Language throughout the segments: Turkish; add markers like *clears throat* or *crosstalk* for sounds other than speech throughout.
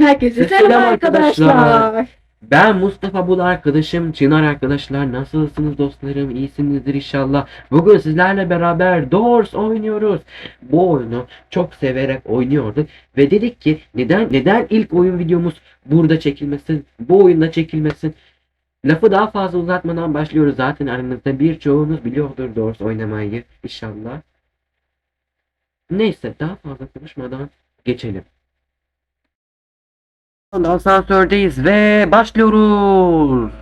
Herkese Selam selam arkadaşlar. arkadaşlar. Ben Mustafa Bul arkadaşım. Çınar arkadaşlar nasılsınız dostlarım? İyisinizdir inşallah. Bugün sizlerle beraber Doors oynuyoruz. Bu oyunu çok severek oynuyorduk Ve dedik ki neden neden ilk oyun videomuz burada çekilmesin Bu oyunda çekilmesin? Lafı daha fazla uzatmadan başlıyoruz. Zaten aranızda birçoğunuz biliyordur Doors oynamayı inşallah. Neyse daha fazla konuşmadan geçelim Asansördeyiz ve başlıyoruz.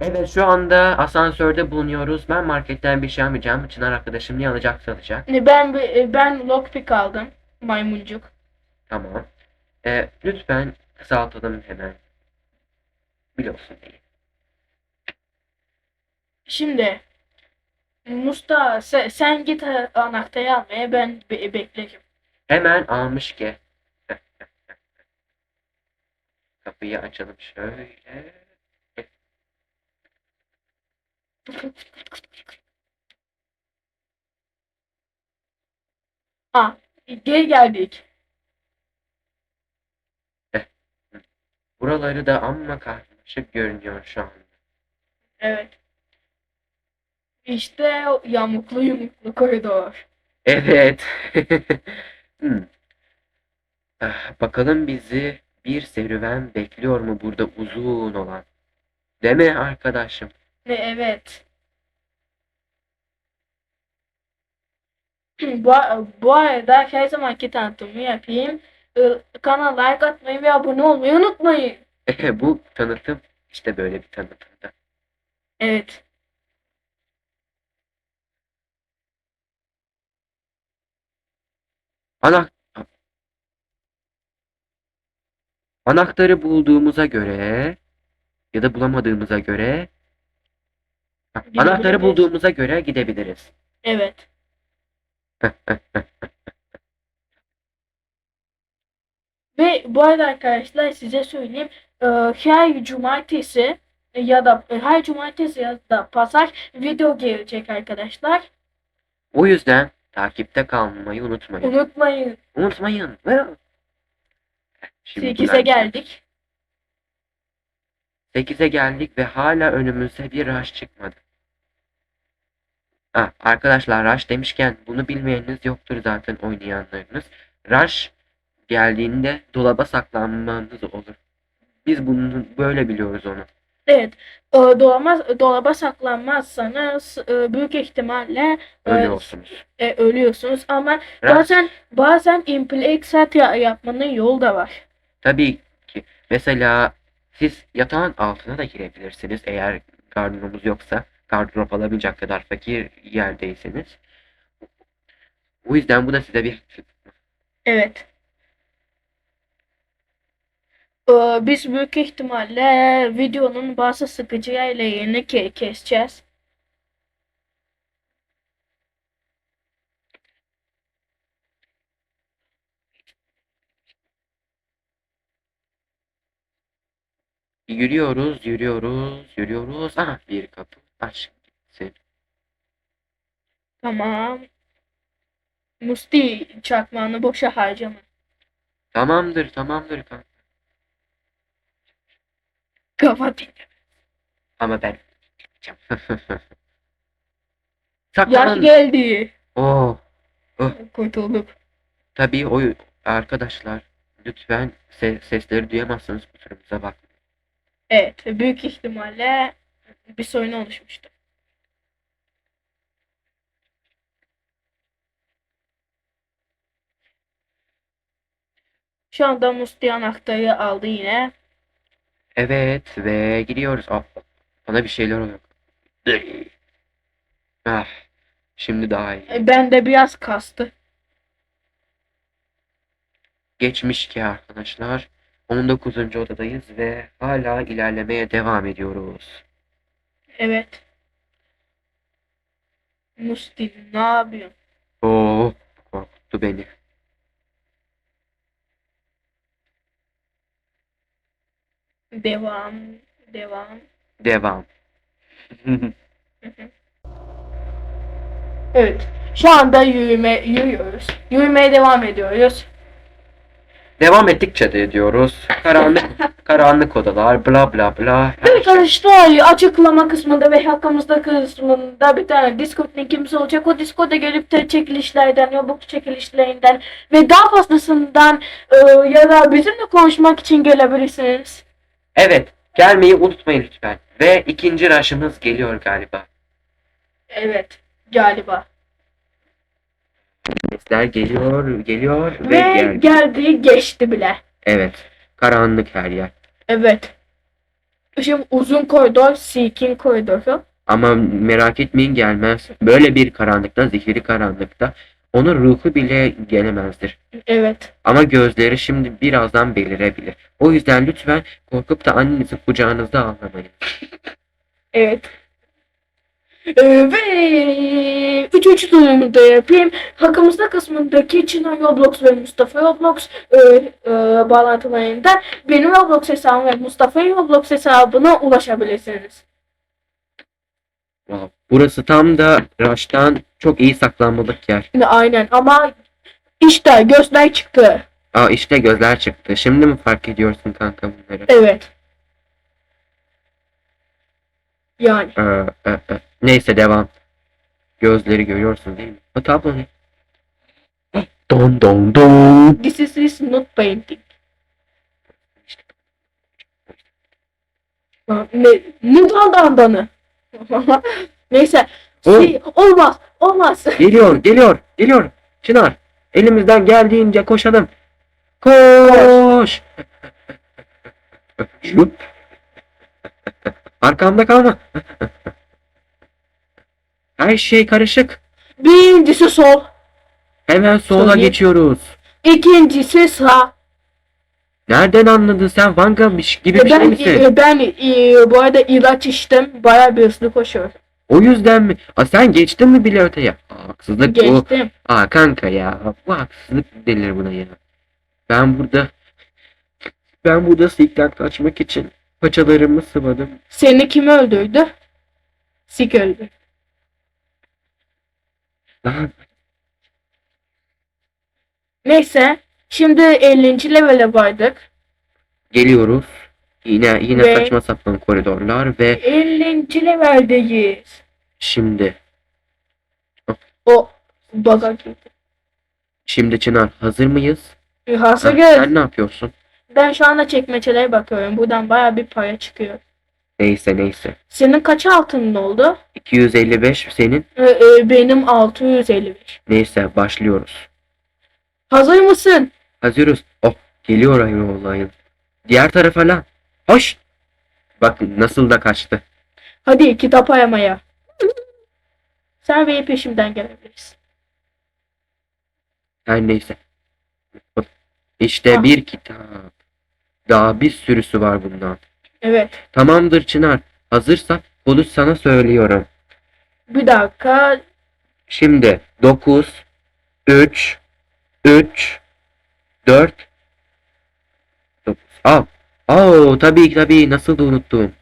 Evet şu anda asansörde bulunuyoruz. Ben marketten bir şey almayacağım. Çınar arkadaşım ne alacaksa alacak. Ben ben lockpick aldım. Maymuncuk. Tamam. Ee, lütfen kısaltalım hemen. Biliyorsun diye. Şimdi Musta sen, sen git anahtarı almaya ben be- beklerim. Hemen almış ki. *laughs* Kapıyı açalım şöyle. *laughs* Ah, geri geldik. Buraları da amma karmaşık görünüyor şu anda. Evet. İşte o yamuklu yumuklu koridor. Evet. *laughs* Hmm. Ah, Bakalım bizi bir serüven bekliyor mu burada uzun olan? Değil mi arkadaşım? Ve evet. *clears throat* Bu, bu arada her zamanki tanıtımı yapayım. Kanala like atmayı ve abone olmayı unutmayın. *laughs* Bu tanıtım işte böyle bir tanıtımda. Evet. Ana Anahtarı bulduğumuza göre ya da bulamadığımıza göre Ha, anahtarı bulduğumuza göre gidebiliriz. Evet. *laughs* Ve bu arada arkadaşlar size söyleyeyim. e, Her cumartesi ya da e, her cumartesi ya da pazar video gelecek arkadaşlar. O yüzden takipte kalmayı unutmayın. Unutmayın. Unutmayın. Şimdi 8'e ben- geldik. 8'e geldik ve hala önümüze bir rush çıkmadı. Ha, arkadaşlar rush demişken bunu bilmeyeniniz yoktur zaten oynayanlarınız. Rush geldiğinde dolaba saklanmanız olur. Biz bunu böyle biliyoruz onu. Evet. E, Dolama, dolaba saklanmazsanız e, büyük ihtimalle e, Ölüyorsunuz. e, ölüyorsunuz ama Rush, bazen bazen impleksat ya, yapmanın yolu da var. tabii ki mesela siz yatağın altına da girebilirsiniz eğer gardırobunuz yoksa gardırop alabilecek kadar fakir yerdeyseniz. O yüzden bu da size bir Evet. Ee, Biz büyük ihtimalle videonun bazı sıkıcı yerlerini ke- keseceğiz. Yürüyoruz, yürüyoruz, yürüyoruz. Aha bir kapı aç. Tamam. Musti çakmağını boşa harcama. Tamamdır, tamamdır kanka. Kapat. Ama ben. *laughs* Yaş Saklan. geldi. Oh, Kurtulduk. tabii o arkadaşlar lütfen se- sesleri duyamazsanız kusurumuza bak. Evet, büyük ihtimalle bir sorun oluşmuştu. Şu anda Musti anahtarı aldı yine. Evet ve gidiyoruz. Ah, bana bir şeyler oluyor. Ah, şimdi daha iyi. E, Ben de biraz kastı. Geçmiş ki arkadaşlar. 19. odadayız ve hala ilerlemeye devam ediyoruz. Evet. Musti ne yapıyorsun? Oo, korkuttu beni. Devam, devam. Devam. *laughs* Evet. Şu anda yürüme, yürüyoruz. Yürümeye devam ediyoruz. Devam ettikçe de ediyoruz. Karanlık *laughs* karanlık odalar bla bla bla. her şey. Arkadaşlar açıklama kısmında ve hakkımızda kısmında bir tane Discord linkimiz olacak. O Discord'a gelip de çekilişlerden, Roblox çekilişlerinden ve daha fazlasından e, ya da bizimle konuşmak için gelebilirsiniz. Evet, gelmeyi unutmayın lütfen. Ve ikinci rush'ımız geliyor galiba. Evet galiba. Sesler geliyor, geliyor ve, Ve geldi. geldi geçti bile. Evet, karanlık her yer. Evet. Şimdi uzun koridor, Seeking koridoru. Ama merak etmeyin gelmez. Böyle bir karanlıkta, zehirli karanlıkta onun ruhu bile gelemezdir. Evet. Ama gözleri şimdi birazdan belirebilir. O yüzden lütfen korkup da annenizi kucağınızda ağlamayın. Evet. Ee, ve üçüncü dönemini de yapayım. Hakkımızda kısmındaki Çınar Roblox ve Mustafa Roblox e, e, bağlantılarından benim Roblox hesabım ve Mustafa'nın Roblox hesabına ulaşabilirsiniz. Wow. Burası tam da Rush'tan çok iyi saklanmalık yer. Aynen ama işte gözler çıktı. Aa işte gözler çıktı. Şimdi mi fark ediyorsun kanka bunları? Evet. Yani. Ee, e, e. Neyse devam. Gözleri görüyorsun değil mi? O tablo ne? Don don don. This is, is not painting. Ha, Ne, ne dandandanı? *laughs* Neyse. O- Şey, olmaz. Olmaz. *laughs* Geliyor, geliyor, geliyor. Çınar, elimizden geldiğince koşalım. Koş. Şup. Arkamda kalma. Her şey karışık. Birincisi sol. Hemen sola Söyle. geçiyoruz. İkincisi sağ. Nereden anladın sen Vangamış gibi E, bir şey ben misin? e, ben e, bu arada ilaç içtim. Bayağı bir hızlı koşuyorum. O yüzden mi? Aa, sen geçtin mi bile öteye? Aa, haksızlık bu. Geçtim. Aa kanka ya. Bu haksızlık denir buna ya. Ben burada ben burada sikten kaçmak için paçalarımı sıvadım. Seni kim öldürdü? Sik öldü. Lan Neyse. Şimdi 50. levele vardık. geliyoruz. Yine yine Ve- saçma sapan koridorlar ve 50. leveldeyiz. şimdi O baga girdi. şimdi Çınar hazır mıyız? E, Ha, sen ne yapıyorsun? Ben şu anda çekmecelere bakıyorum. Buradan bayağı bir para çıkıyor. Neyse neyse. Senin kaç altının oldu? 255 senin. Ee, e, benim 655. Neyse başlıyoruz. Hazır mısın? Hazırız. Oh geliyor ayı olayın. Diğer tarafa lan. Hoş. Bak nasıl da kaçtı. Hadi kitap ayamaya. Sen benim peşimden gelebilirsin. Her neyse. İşte Ah. bir kitap. Daha bir sürüsü var bundan. Evet. Tamamdır Çınar. Hazırsan konuş sana söylüyorum. Bir dakika. Şimdi 9 3 3 4 9 Al. Aa, tabii ki tabii nasıl da unuttum.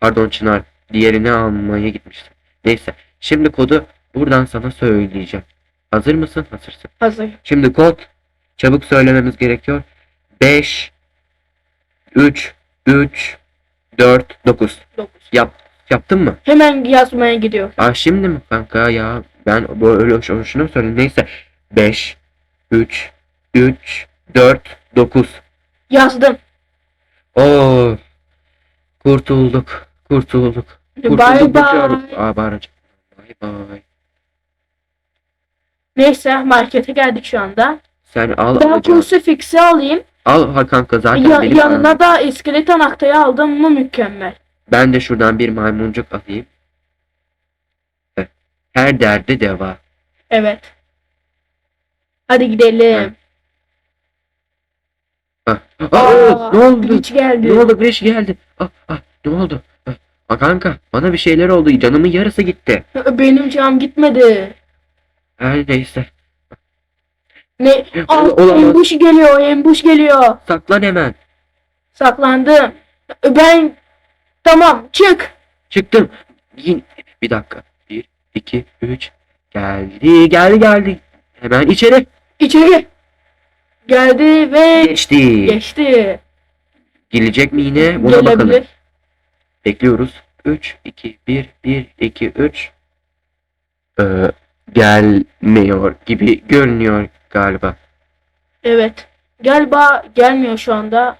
Pardon Çınar. Diğerini almaya gitmiştim. Neyse. Şimdi kodu buradan sana söyleyeceğim. Hazır mısın? Hazırsın. Hazır. Şimdi kod çabuk söylememiz gerekiyor. 5 3 3 4 9 Dokuz. Yap yaptın mı? Hemen yazmaya gidiyor. Aa şimdi mi kanka ya? Ben böyle hoş- hoşuna mı söyledim? Neyse. 5 3 3 4 9 Yazdım. Oo. Kurtulduk. Kurtulduk. Kurtulduk. Bye bye. Aa bağıracağım. Bye bye. Neyse markete geldik şu anda. Sen al Ben alacağım. crucifix'i alayım. Al ha kanka zaten Ya- benim yanına da iskelet anahtarı aldım mı mükemmel. Ben de şuradan bir maymuncuk alayım. Heh. Her derde deva. Evet. Hadi gidelim. Ah, Aa, ne oldu? Hiç geldi. Ne oldu? Güneş geldi. Ah, ah, ne oldu? Ah, ah, kanka bana bir şeyler oldu. Canımın yarısı gitti. Benim cam gitmedi. Her neyse. Ne? Aa, Olamaz. geliyor, embuş geliyor. Saklan hemen. Saklandım. Ben tamam çık. Çıktım. Yin- Bir dakika. Bir, iki, üç. Geldi geldi geldi. Hemen içeri. İçeri. Geldi ve Geçti. geçti. Gelecek mi yine? Buna bakalım. Gelebilir. Bekliyoruz. 3, 2, 1, 1, 2, 3. Ee, gelmiyor gibi görünüyor galiba. Evet. Galiba gelmiyor şu anda.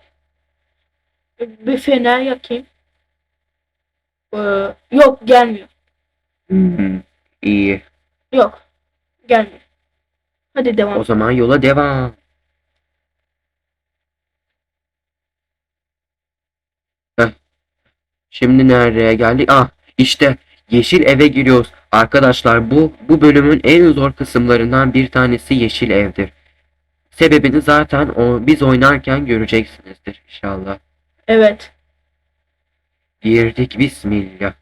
Bir fener yakayım. Ee, yok gelmiyor. Hmm, iyi. Yok. Gelmiyor. Hadi devam. O zaman yola devam. Heh. Şimdi nereye geldik? Ah işte yeşil eve giriyoruz. Arkadaşlar bu bu bölümün en zor kısımlarından bir tanesi yeşil evdir. Sebebini zaten o biz oynarken göreceksinizdir inşallah. Evet. Girdik bismillah.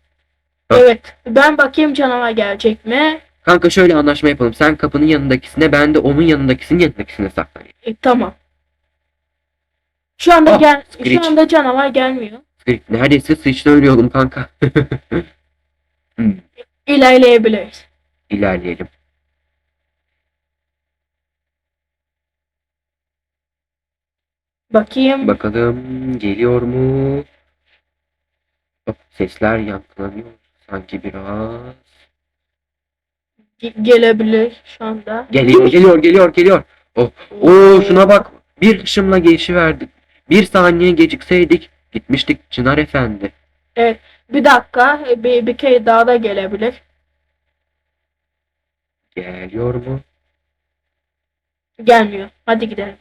Bak. Evet. Ben bakayım canavar gelecek mi? Kanka şöyle anlaşma yapalım. Sen kapının yanındakisine ben de onun yanındakisinin yanındakisine saklanayım. E, tamam. Şu anda Ah, gel Screech. şu anda canavar gelmiyor. Neredeyse sıçta ölüyordum kanka. hmm, *laughs* İlerleyebiliriz. ilerleyelim. Bakayım. Bakalım geliyor mu? Hop, sesler yankılanıyor. Sanki biraz. Ge- gelebilir şu anda. Geliyor, geliyor, geliyor, geliyor. Oh, oo, şuna bak. Bir ışımla geçiverdik. Bir saniye gecikseydik gitmiştik Çınar Efendi. Bir dakika. Bir, bir kere daha da gelebilir. Geliyor mu? Gelmiyor. Hadi gidelim.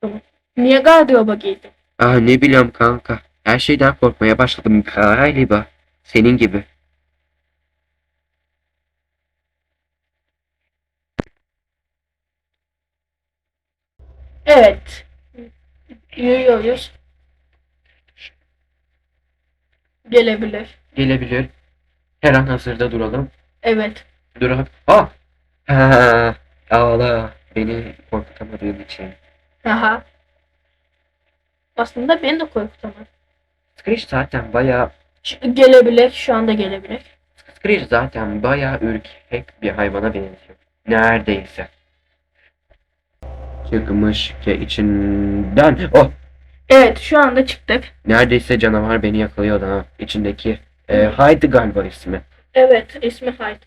Tamam. Niye gardıroba giydin? Ah ne bileyim kanka. Her şeyden korkmaya başladım galiba. Senin gibi. Evet. Yürüyoruz. Gelebilir. Gelebilir. Her an hazırda duralım. Evet. Duralım. Ah! Ha, ağla. Beni korkutamadığın için. Aha. Aslında beni de korkutamaz. Screech zaten bayağı Gelebilir. Şu anda gelebilir. Screech zaten bayağı ürkek bir hayvana benziyor. Neredeyse. Çıkmış ki içinden. Oh! Evet şu anda çıktık. Neredeyse canavar beni yakalıyordu ha. İçindeki. E, Hyde galiba ismi. Evet ismi Hyde.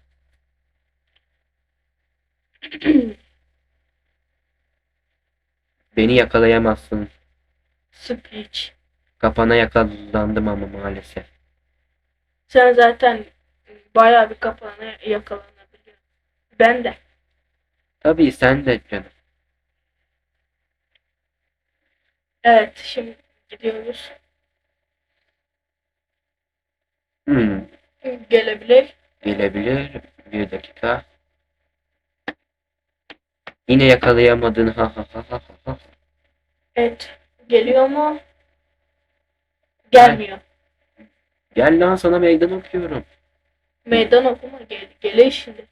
Beni yakalayamazsın. Screech. Kafana yakalandım ama maalesef. Sen zaten bayağı bir kafana yakalanabiliyorsun. Ben de. Tabii sen de canım. Evet şimdi gidiyoruz. Hmm, Gelebilir. gelebilir. Bir dakika. Yine yakalayamadın. Ha ha ha ha ha. Evet. Geliyor mu? Gelmiyor. Gel lan sana meydan okuyorum. Meydan okuma gel gelir şimdi.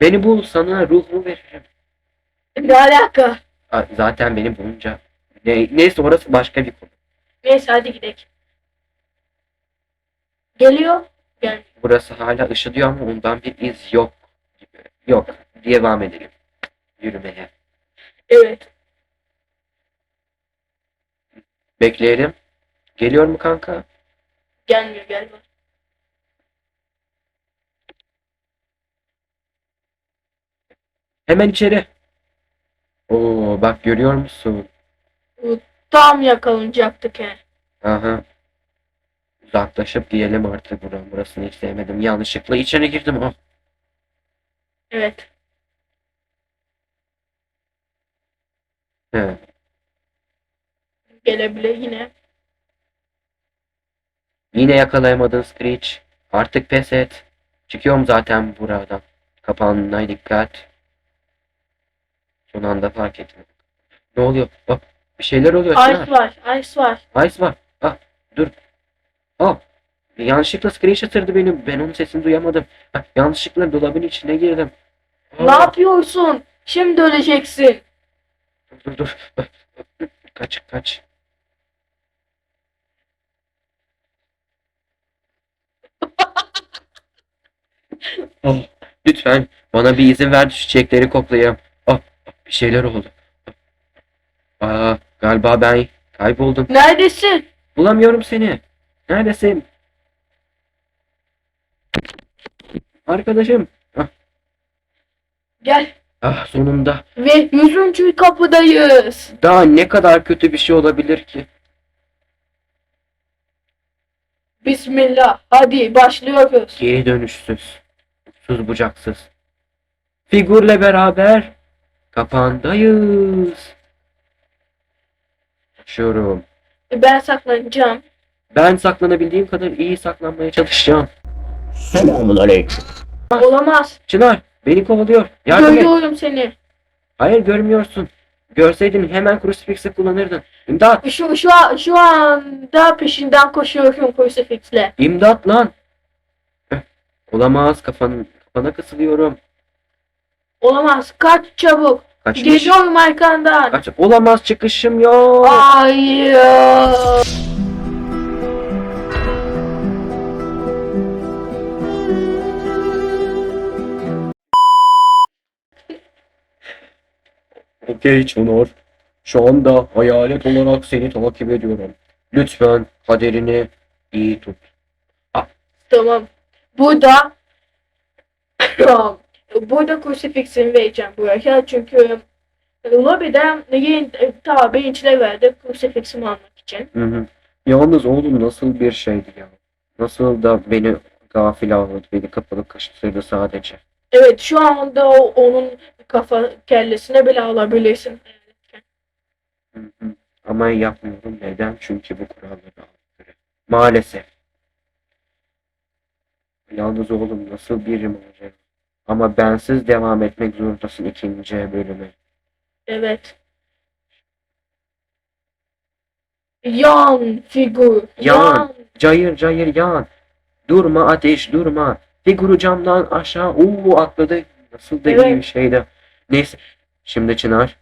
Beni bul sana ruhumu veririm. Ne alaka? Zaten beni bulunca. Ne, neyse orası başka bir konu. Neyse hadi gidelim. Geliyor. Gel. Burası hala ışıdıyor ama ondan bir iz yok. gibi. Yok. Devam edelim. Yürümeye. Evet. Bekleyelim. Geliyor mu kanka? Gelmiyor galiba. Hemen içeri. Oo bak görüyor musun? Tam yakalanacaktık he. Aha. Uzaklaşıp diyelim artık buram. Burasını hiç sevmedim. Yanlışlıkla içeri girdim. Oh. Evet. He. Gelebilir yine. Yine yakalayamadın Screech. Artık pes et. Çıkıyorum zaten buradan. Kapağına dikkat. Son anda fark ettim. Ne oluyor? Bak bir şeyler oluyor. Ice var. Ice var. Ice var. Ah dur. Ah yanlışlıkla screenshot atırdı benim. Ben onun sesini duyamadım. Ah, yanlışlıkla dolabın içine girdim. Ah, Ne yapıyorsun? Şimdi öleceksin. Dur dur dur. Kaç kaç. Ah, *laughs* Lütfen bana bir izin ver çiçekleri koklayayım. Bir şeyler oldu. Aa, galiba ben kayboldum. Neredesin? Bulamıyorum seni. Neredesin? Arkadaşım. Ah, Gel. ah sonunda. Ve yüzüncü kapıdayız. Daha ne kadar kötü bir şey olabilir ki? Bismillah. Hadi başlıyoruz. Geri dönüşsüz. Uçsuz bucaksız. Figürle beraber kapandayız. Açıyorum. Ben saklanacağım. Ben saklanabildiğim kadar iyi saklanmaya çalışacağım. Selamun aleyküm. Olamaz. Çınar beni kovalıyor. Yardım et. Görüyorum seni. Hayır görmüyorsun. Görseydin hemen crucifix'i kullanırdın. İmdat! Şu, şu, an, şu anda peşinden koşuyorum crucifix'le. İmdat lan! Olamaz kafan, kafana kısılıyorum. Olamaz. Kaç çabuk. Kaçmış. Geliyorum arkandan. Kaç. Olamaz çıkışım yok. Hayır. Okey Çınar. Şu anda hayalet olarak seni takip ediyorum. Lütfen kaderini iyi tut. Tamam. Burada *laughs* burada crucifix'imi vereceğim buraya. Çünkü lobide yeni ta birinciler verdi crucifix'imi almak için. Hı hı. Yalnız oğlum nasıl bir şeydi ya. Nasıl da beni gafil avladı. Beni kapalı kaşıtırdı sadece. Evet şu anda o, onun kafa kellesine bile alabilirsin. Hı hı. Ama yapmıyorum. Neden? Çünkü bu kurallara aykırı. Maalesef. Yalnız oğlum nasıl bir olacak? Ama bensiz devam etmek zorundasın ikinci bölüme. Evet. Yan figür. Yan. Cayır cayır yan. Durma ateş durma. Figürü camdan aşağı uuu atladı. Nasıl da iyi Evet. bir şeydi. Neyse. Şimdi Çınar.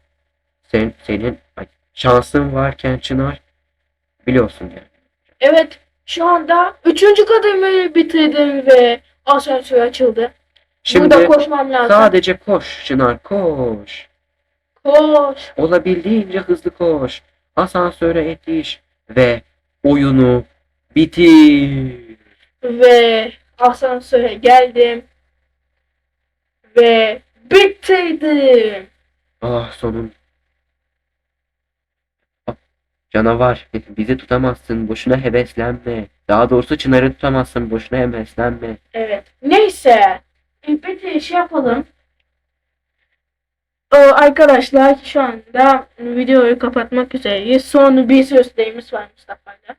Sen, senin ay, şansın varken Çınar. Biliyorsun yani. Evet. Şu anda üçüncü kademi bitirdim ve asansör açıldı. Şimdi Burada koşmam lazım. sadece koş Çınar koş. Koş. Olabildiğince hızlı koş. Asansöre yetiş. Ve oyunu bitir. Ve asansöre geldim. Ve bitirdim. Ah sonun. Ah, Canavar bizi tutamazsın boşuna heveslenme. Daha doğrusu Çınar'ı tutamazsın boşuna heveslenme. Evet. Neyse. E, Bitiriş yapalım. Ee, arkadaşlar şu anda videoyu kapatmak üzereyiz. Son bir sözlerimiz var Mustafa'yla.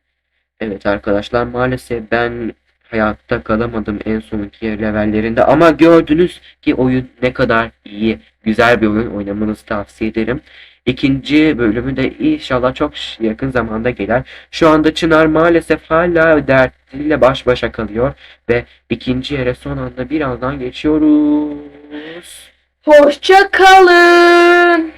Evet arkadaşlar maalesef ben hayatta kalamadım en sonki levellerinde ama gördünüz ki oyun ne kadar iyi. Güzel bir oyun oynamanızı tavsiye ederim. İkinci bölümü de inşallah çok yakın zamanda gelir. Şu anda Çınar maalesef hala dertleriyle baş başa kalıyor ve ikinci yere son anda birazdan geçiyoruz. Hoşça kalın.